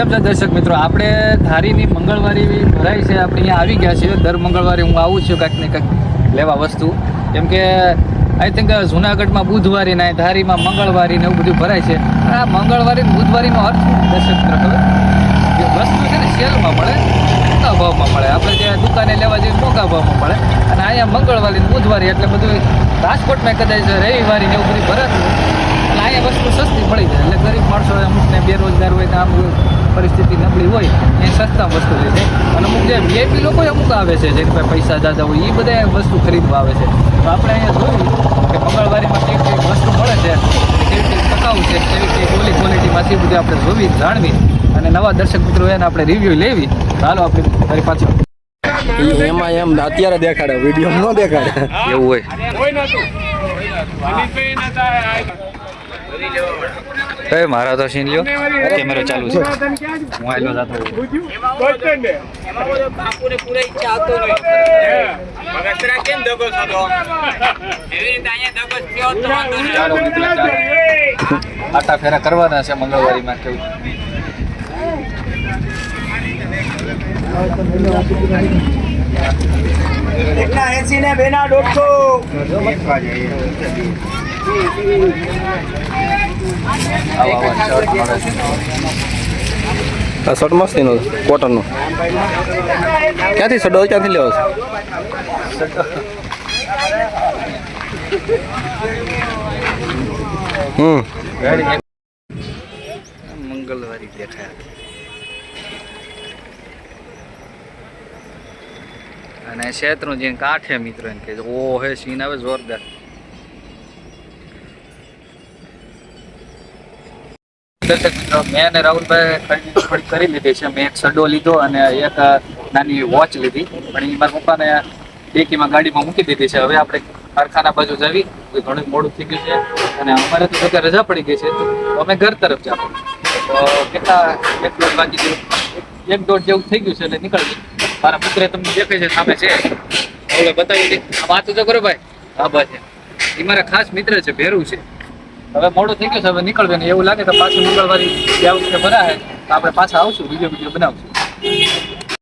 કેમ છે દર્શક મિત્રો? આપણે ધારીની મંગળવારી ભરાય છે. આપણે અહીંયા આવી ગયા છીએ. દર મંગળવારે હું આવું છું કાંઈક ને કાંઈક લેવા વસ્તુ. કેમ કે આઈ થિંક જુનાગઢમાં બુધવારી ને ધારીમાં મંગળવારી ને એવું બધું ભરાય છે. આ મંગળવારી ને બુધવારીનો અર્થ દર્શક મિત્રો ખબર? વસ્તુ છે ને સેલમાં મળે મોટા ભાવમાં મળે. આપણે જે દુકાને લેવા જઈએ મોટા ભાવમાં મળે. અને અહીંયા મંગળવારી ને બુધવારી એટલે બધું રાજકોટમાં કદાચ રવિવારી ને એવું બધું ભરાતું અને અહીંયા વસ્તુ સસ્તી મળી જાય. એટલે માણસો અમુકને બેરોજગાર હોય તો આમ પરિસ્થિતિ નબળી હોય એ સસ્તા વસ્તુ લે છે અને અમુક જે વીઆઈપી લોકો અમુક આવે છે જેની પાસે પૈસા જાજા હોય એ બધા વસ્તુ ખરીદવા આવે છે. તો આપણે અહીંયા જોયું કે મંગળવારીમાં કેવી કેવી વસ્તુ મળે છે કેવી કેવી ટકાઉ છે કેવી કેવી ઓલી ક્વોલિટીમાંથી બધી આપણે જોવી જાણવી. અને નવા દર્શક મિત્રો એને આપણે રિવ્યૂ લેવી. ચાલો હાલો આપણે ફરી પાછળ એમાં એમ અત્યારે દેખાડે વીડિયો ન દેખાડે. એવું હોય. એ મારા તો સીન લ્યો. કેમેરો ચાલુ છે. હું આયલો જાતો હોઉં. ચાલો મિત્રો ચાલો. આટા ફેરા કરવાના છે મંગળવારીમાં કેવું એકના એસી ને બેના દોઢસો? આ શર્ટ મસ્તીનો કોટનનો. ક્યાંથી શર્ટ ક્યાંથી લેવો હમ. મંગળવારી દેખાય અને ક્ષેત્રનું જે કાંઠે મિત્રો એમ કે ઓ હે સીન આવે જોરદાર. દર્શક મિત્રો, મેં અને રાહુલભાઈ થોડી કરી લીધી છે. મેં એક સડો લીધો અને એક નાની વોચ લીધી. પણ એ મારા પપ્પાને ડેકીમાં ગાડીમાં મૂકી દીધી છે. હવે આપણે કારખાના બાજુ જવી. ઘણું મોડું થઈ ગયું છે. અને અમારે તો જોકે રજા પડી ગઈ છે. તો અમે ઘર તરફ જાવ તો કેટલા એક દોઢ વાગી ગયું એક દોઢ જેવું થઈ ગયું છે એટલે નીકળવી મારા પુત્રે તમને દેખે છે, સામે છે. હવે બતાવી દે આ વાત તો કરો ભાઈ. આ બાજુ. એ મારા ખાસ મિત્ર છે, ભેરું છે. હવે મોડું થઈ ગયું છે, હવે નીકળવે ને એવું લાગે તો પાછું મંગળવારે બે વખતે ભરાય. તો આપણે પાછા આવશું વીડિયો વીડિયો બનાવશું.